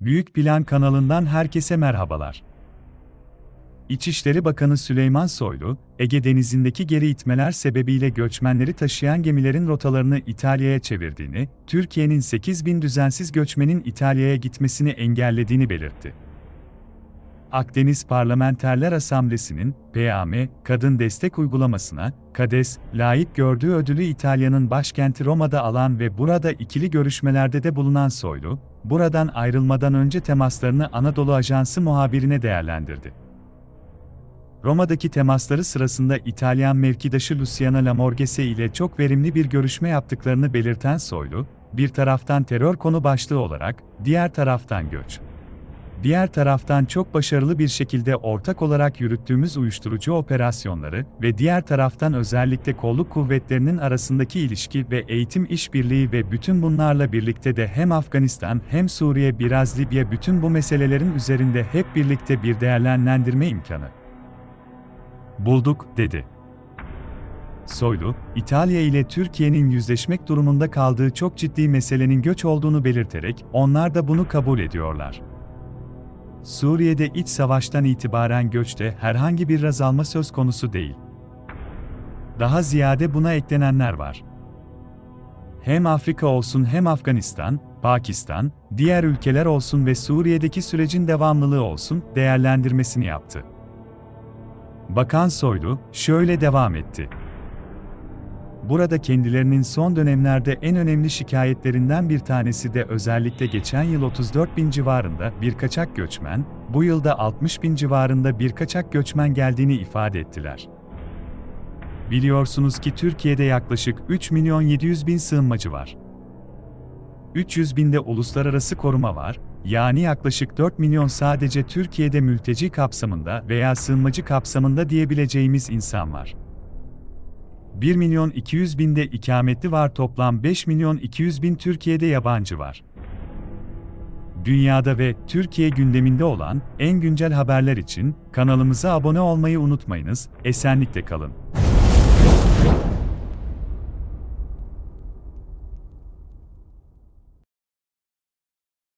Büyük Plan kanalından herkese merhabalar. İçişleri Bakanı Süleyman Soylu, Ege Denizi'ndeki geri itmeler sebebiyle göçmenleri taşıyan gemilerin rotalarını İtalya'ya çevirdiğini, Türkiye'nin 8 bin düzensiz göçmenin İtalya'ya gitmesini engellediğini belirtti. Akdeniz Parlamenterler Asamblesi'nin PAM Kadın Destek Uygulamasına KADES layık gördüğü ödülü İtalya'nın başkenti Roma'da alan ve burada ikili görüşmelerde de bulunan Soylu, buradan ayrılmadan önce temaslarını Anadolu Ajansı muhabirine değerlendirdi. Roma'daki temasları sırasında İtalyan mevkidaşı Luciana Lamorgese ile çok verimli bir görüşme yaptıklarını belirten Soylu, bir taraftan terör konu başlığı olarak, diğer taraftan göç. Diğer taraftan çok başarılı bir şekilde ortak olarak yürüttüğümüz uyuşturucu operasyonları ve diğer taraftan özellikle kolluk kuvvetlerinin arasındaki ilişki ve eğitim işbirliği ve bütün bunlarla birlikte de hem Afganistan hem Suriye biraz Libya bütün bu meselelerin üzerinde hep birlikte bir değerlendirme imkanı bulduk, dedi. Soylu, İtalya ile Türkiye'nin yüzleşmek durumunda kaldığı çok ciddi meselenin göç olduğunu belirterek, onlar da bunu kabul ediyorlar. Suriye'de iç savaştan itibaren göçte herhangi bir azalma söz konusu değil. Daha ziyade buna eklenenler var. Hem Afrika olsun hem Afganistan, Pakistan, diğer ülkeler olsun ve Suriye'deki sürecin devamlılığı olsun değerlendirmesini yaptı. Bakan Soylu şöyle devam etti. Burada kendilerinin son dönemlerde en önemli şikayetlerinden bir tanesi de özellikle geçen yıl 34 bin civarında bir kaçak göçmen, bu yılda 60 bin civarında bir kaçak göçmen geldiğini ifade ettiler. Biliyorsunuz ki Türkiye'de yaklaşık 3 milyon 700 bin sığınmacı var. 300 binde uluslararası koruma var, yani yaklaşık 4 milyon sadece Türkiye'de mülteci kapsamında veya sığınmacı kapsamında diyebileceğimiz insan var. 1 milyon 200 binde ikametli var toplam 5 milyon 200 bin Türkiye'de yabancı var. Dünyada ve Türkiye gündeminde olan en güncel haberler için kanalımıza abone olmayı unutmayınız, esenlikle kalın.